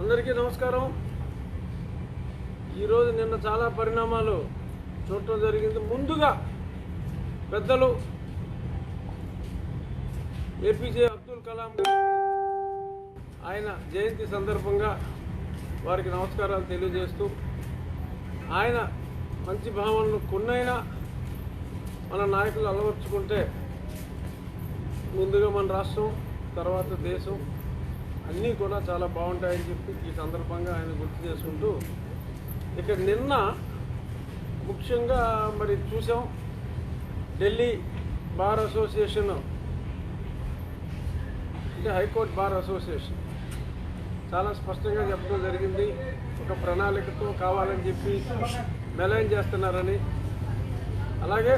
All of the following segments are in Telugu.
అందరికీ నమస్కారం. ఈరోజు నిన్న చాలా పరిణామాలు చూడటం జరిగింది. ముందుగా పెద్దలు ఏపీజే అబ్దుల్ కలాం గారు ఆయన జయంతి సందర్భంగా వారికి నమస్కారాలు తెలియజేస్తూ ఆయన మంచి భావనలు కొన్నైనా మన నాయకులు అలవర్చుకుంటే ముందుగా మన రాష్ట్రం తర్వాత దేశం అన్నీ కూడా చాలా బాగుంటాయని చెప్పి ఈ సందర్భంగా ఆయన గుర్తు చేసుకుంటూ ఇక్కడ నిన్న ముఖ్యంగా మరి చూసాం ఢిల్లీ బార్ అసోసియేషన్ అంటే హైకోర్టు బార్ అసోసియేషన్. చాలా స్పష్టంగా చెప్పడం జరిగింది. ఒక ప్రణాళికతో కావాలని చెప్పి మెలైన్ చేస్తున్నారని. అలాగే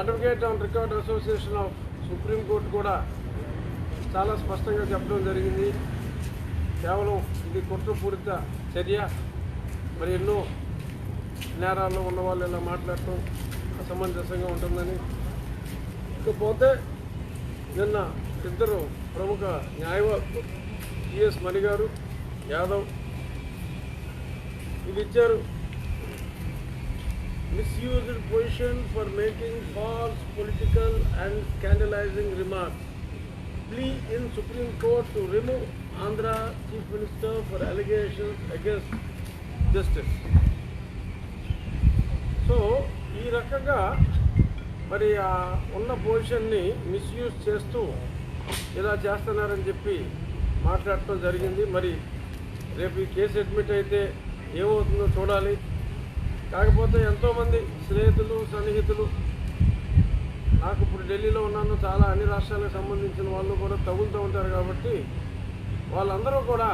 advocate on record association of Supreme Court కూడా చాలా స్పష్టంగా చెప్పడం జరిగింది. కేవలం ఇది కుట్రపూరిత చర్య. మరి ఎన్నో నేరాల్లో ఉన్న వాళ్ళు ఇలా మాట్లాడటం అసమంజసంగా ఉంటుందని. ఇకపోతే నిన్న ఇద్దరు ప్రముఖ న్యాయవాదులు టిఎస్ మణి గారు యాదవ్ ఇది ఇచ్చారు. Misused position for making false political and scandalising remarks Plea in Supreme Court to remove Andhra Chief Minister for allegations against justice. So ఈ రకంగా మరి ఆ ఉన్న పొజిషన్ని మిస్యూజ్ చేస్తూ ఇలా చేస్తున్నారని చెప్పి మాట్లాడటం జరిగింది మరి రేపు ఈ కేసు అడ్మిట్ అయితే ఏమవుతుందో చూడాలి కాకపోతే ఎంతోమంది స్నేహితులు సన్నిహితులు నాకు ఇప్పుడు ఢిల్లీలో ఉన్నాను చాలా అన్ని రాష్ట్రాలకు సంబంధించిన వాళ్ళు కూడా తగులుతూ ఉంటారు కాబట్టి వాళ్ళందరూ కూడా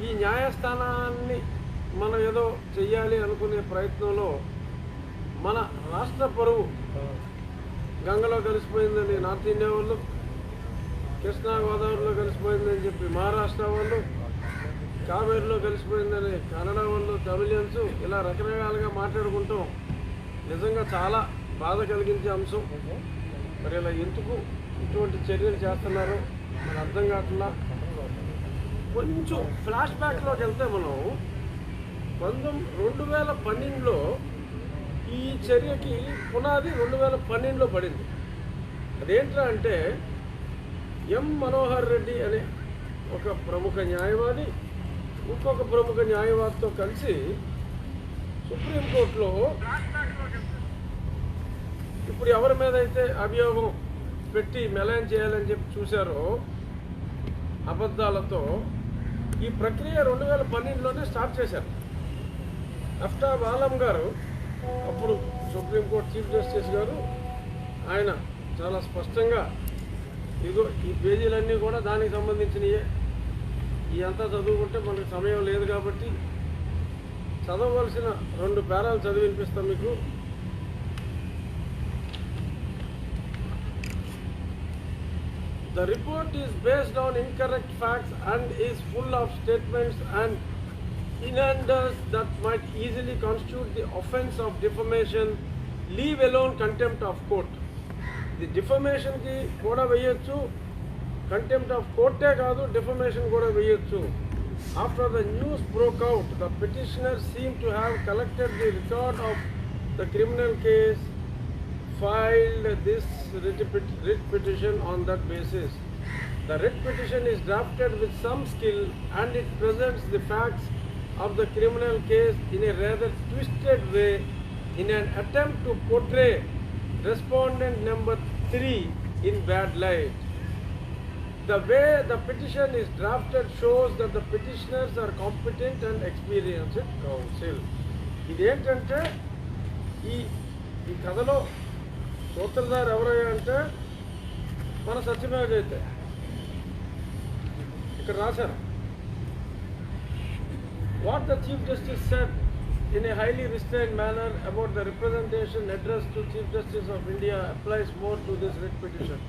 ఈ న్యాయస్థానాన్ని మనం ఏదో చెయ్యాలి అనుకునే ప్రయత్నంలో మన రాష్ట్ర పరువు గంగలో కలిసిపోయిందని నార్త్ ఇండియా వాళ్ళు కృష్ణా గోదావరిలో కలిసిపోయిందని చెప్పి మహారాష్ట్ర వాళ్ళు కావేరిలో కలిసిపోయిందని కన్నడ వాళ్ళు తమిళియన్స్ ఇలా రకరకాలుగా మాట్లాడుకుంటాం నిజంగా చాలా బాధ కలిగించే అంశం. మరి ఇలా ఎందుకు ఇటువంటి చర్యలు చేస్తున్నారో మరి అర్థం కావట్లా? కొంచెం ఫ్లాష్ బ్యాక్లోకి వెళ్తే మనం పంతొమ్మిది రెండు వేల పన్నెండులో ఈ చర్యకి పునాది రెండు వేల పన్నెండులో పడింది. అదేంట్రా అంటే ఎం మనోహర్ రెడ్డి అనే ఒక ప్రముఖ న్యాయవాది ఇంకొక ప్రముఖ న్యాయవాదితో కలిసి సుప్రీంకోర్టులో ఇప్పుడు ఎవరి మీద అయితే అభియోగం పెట్టి మెలైన్ చేయాలని చెప్పి చూశారో అబద్ధాలతో ఈ ప్రక్రియ రెండు వేల పన్నెండులోనే స్టార్ట్ చేశారు. అఫ్టాబ్ ఆలం గారు అప్పుడు సుప్రీంకోర్టు చీఫ్ జస్టిస్ గారు ఆయన చాలా స్పష్టంగా ఇదిగో ఈ పేజీలన్నీ కూడా దానికి సంబంధించినయే. ఈ అంతా చదువుకుంటే మనకు సమయం లేదు కాబట్టి చదవవలసిన రెండు పేరాలు చదివినిపిస్తాం మీకు. The report is based on incorrect facts and is full of statements and innuendos that might easily constitute the offense of defamation, leave alone contempt of court. ఇది డిఫమేషన్కి కూడా వేయొచ్చు కంటెంప్ట్ ఆఫ్ కోర్టే కాదు డిఫమేషన్ కూడా వేయొచ్చు after the news broke out the petitioner seem to have collected the record of the criminal case filed this writ pet- writ petition on that basis. The writ petition is drafted with some skill and it presents the facts of the criminal case in a rather twisted way in an attempt to portray respondent number 3 in bad light. The way the petition is drafted shows that the petitioners are competent and experienced counsel. ఇదేంటంటే ఈ ఈ కథలో సూత్రధారి ఎవరయ్యా అంటే మన సత్యమేవ జయతే ఇక్కడ రాశారు what the chief justice said in a highly restrained manner about the representation addressed to Chief Justice of India applies more to this writ petition.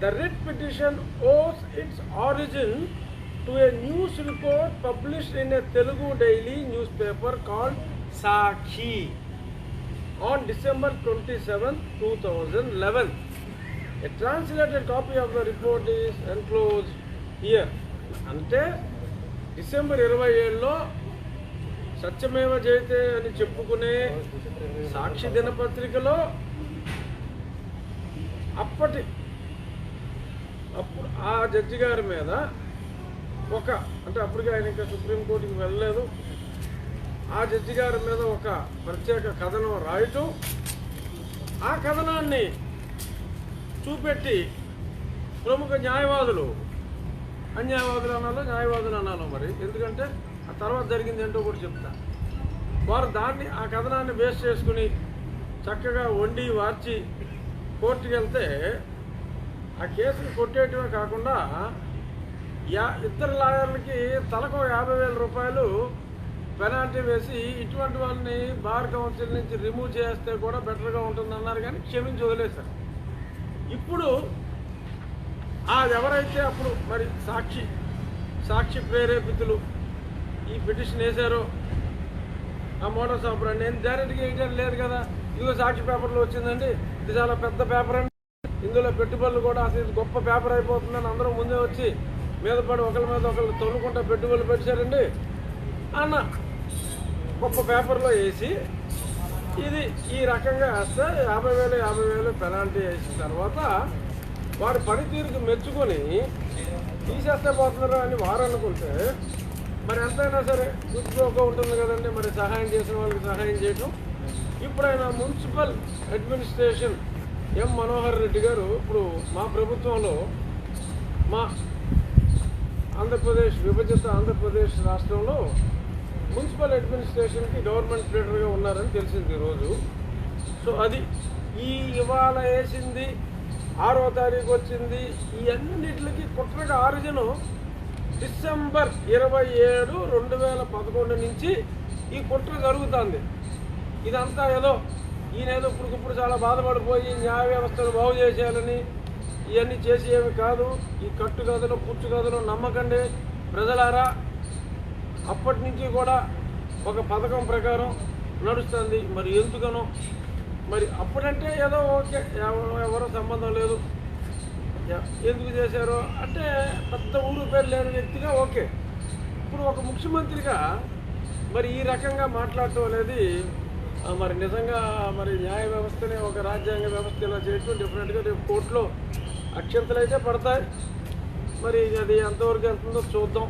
The writ petition owes its origin to a news report published in a Telugu daily newspaper called Sakhi On December 27, 2011. A translated copy of the report is enclosed year అంటే డిసెంబర్ ఇరవై ఏడులో సత్యమేవ జయతే అని చెప్పుకునే సాక్షి దినపత్రికలో అప్పటి అప్పుడు ఆ జడ్జి గారి మీద ఒక అంటే అప్పటికి ఆయన ఇంకా సుప్రీంకోర్టుకి వెళ్ళలేదు ఆ జడ్జి గారి మీద ఒక ప్రత్యేక కథనం రాయటం ఆ కథనాన్ని చూపెట్టి ప్రముఖ న్యాయవాదులు అన్యాయవాదులు అనాలో న్యాయవాదులు అనాలో మరి. ఎందుకంటే ఆ తర్వాత జరిగింది ఏంటో కూడా చెప్తా. వారు దాన్ని ఆ కథనాన్ని బేస్ చేసుకుని చక్కగా వండి వార్చి కోర్టుకి వెళ్తే ఆ కేసుని కొట్టేయటమే కాకుండా యా ఇద్దరు లాయర్లకి తలకు యాభై వేల రూపాయలు పెనాల్టీ వేసి ఇటువంటి వాళ్ళని బార్ కౌన్సిల్ నుంచి రిమూవ్ చేస్తే కూడా బెటర్గా ఉంటుందన్నారు కానీ క్షమించి వదిలేశారు. ఇప్పుడు అది ఎవరైతే అప్పుడు మరి సాక్షి సాక్షి ప్రేరేపితులు ఈ పిటిషన్ వేశారో ఆ మోటార్ షాప్ రండి. నేను డైరెక్ట్గా వేయడం లేదు కదా. ఇదిగో సాక్షి పేపర్లో వచ్చిందండి. ఇది చాలా పెద్ద పేపర్ అండి. ఇందులో పెట్టుబడులు కూడా అసలు గొప్ప పేపర్ అయిపోతుందని అందరూ ముందే వచ్చి మీద పడి ఒకరి మీద ఒకరు తొలుకుంటా పెట్టుబడులు పెట్టారండి. అన్న గొప్ప పేపర్లో వేసి ఇది ఈ రకంగా వేస్తే యాభై వేలు యాభై వేలు పెనాల్టీ వేసిన తర్వాత వారి పనితీరుకు మెచ్చుకొని తీసేస్తే పోతున్నారు అని వారు అనుకుంటే మరి ఎంతైనా సరే గుర్తుగా ఉంటుంది కదండి మరి సహాయం చేసిన వాళ్ళకి సహాయం చేయటం. ఇప్పుడైనా municipal administration M Manohar Reddy garu ఇప్పుడు మా ప్రభుత్వంలో మా ఆంధ్రప్రదేశ్ విభజిత ఆంధ్రప్రదేశ్ రాష్ట్రంలో మున్సిపల్ అడ్మినిస్ట్రేషన్కి గవర్నమెంట్ లీడర్గా ఉన్నారని తెలిసింది ఈరోజు సో అది ఈ ఇవాళ వేసింది ఆరో తారీఖు వచ్చింది ఈ అన్నిటికి కుట్రగా ఆరిజిన్ డిసెంబర్ ఇరవై ఏడు రెండు వేల పదకొండు నుంచి ఈ కుట్ర జరుగుతుంది. ఇదంతా ఏదో ఈయన ఏదో ఇప్పుడుకిప్పుడు చాలా బాధపడిపోయి న్యాయ వ్యవస్థను బాగు చేసేయాలని ఇవన్నీ చేసేవి కాదు. ఈ కట్టు కథలు పుచ్చు కథలు నమ్మకండి. ప్రజలారా అప్పటి నుంచి కూడా ఒక పథకం ప్రకారం నడుస్తుంది. మరి ఎందుకనో? మరి అప్పుడంటే ఏదో ఓకే ఎవరో సంబంధం లేదు. ఎందుకు చేశారో? అంటే పెద్ద ఊరు పేరు లేని వ్యక్తిగా ఓకే. ఇప్పుడు ఒక ముఖ్యమంత్రిగా మరి ఈ రకంగా మాట్లాడటం అనేది మరి నిజంగా మరి న్యాయ వ్యవస్థనే ఒక రాజ్యాంగ వ్యవస్థ ఇలా చేయటం డెఫినెట్గా రేపు కోర్టులో అక్షంతలు అయితే పడతాయి. మరి అది ఎంతవరకు వెళ్తుందో చూద్దాం.